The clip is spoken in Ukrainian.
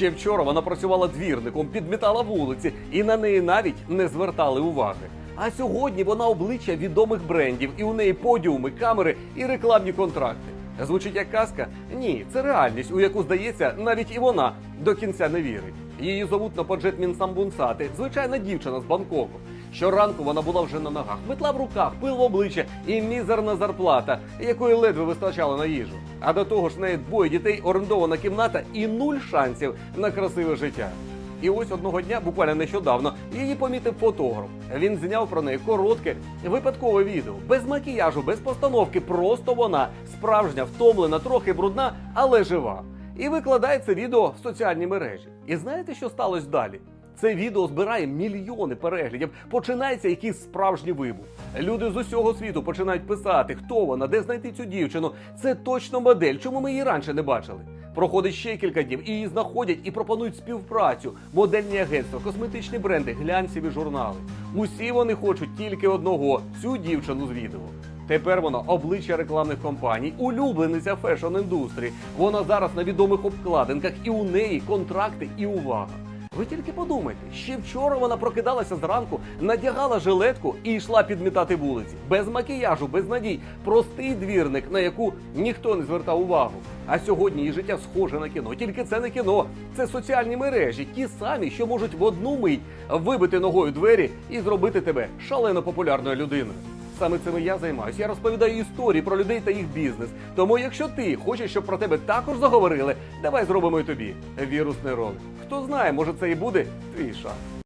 Ще вчора вона працювала двірником, підмітала вулиці, і на неї навіть не звертали уваги. А сьогодні вона обличчя відомих брендів, і у неї подіуми, камери і рекламні контракти. Звучить як казка? Ні, це реальність, у яку здається, навіть і вона до кінця не вірить. Її зовуть на поджет Мінсамбунсати, звичайна дівчина з Бангкоку. Щоранку вона була вже на ногах, метла в руках, пил в обличчя і мізерна зарплата, якої ледве вистачало на їжу. А до того ж, в неї двоє дітей, орендована кімната і нуль шансів на красиве життя. І ось одного дня, буквально нещодавно, її помітив фотограф. Він зняв про неї коротке випадкове відео, без макіяжу, без постановки. Просто вона справжня, втомлена, трохи брудна, але жива. І викладає це відео в соціальні мережі. І знаєте, що сталося далі? Це відео збирає мільйони переглядів. Починається якийсь справжній вибух. Люди з усього світу починають писати, хто вона, де знайти цю дівчину. Це точно модель. Чому ми її раніше не бачили? Проходить ще кілька днів і її знаходять і пропонують співпрацю, модельні агентства, косметичні бренди, глянцеві журнали. Усі вони хочуть тільки одного цю дівчину з відео. Тепер вона обличчя рекламних компаній, улюблениця фешн індустрії. Вона зараз на відомих обкладинках, і у неї контракти і увага. Ви тільки подумайте, ще вчора вона прокидалася зранку, надягала жилетку і йшла підмітати вулиці. Без макіяжу, без надій. Простий двірник, на яку ніхто не звертав увагу. А сьогодні її життя схоже на кіно. Тільки це не кіно, це соціальні мережі, ті самі, що можуть в одну мить вибити ногою двері і зробити тебе шалено популярною людиною. Саме цим я займаюся. Я розповідаю історії про людей та їх бізнес. Тому, якщо ти хочеш, щоб про тебе також заговорили, давай зробимо і тобі вірусний ролик. Хто знає, може це і буде твій шанс.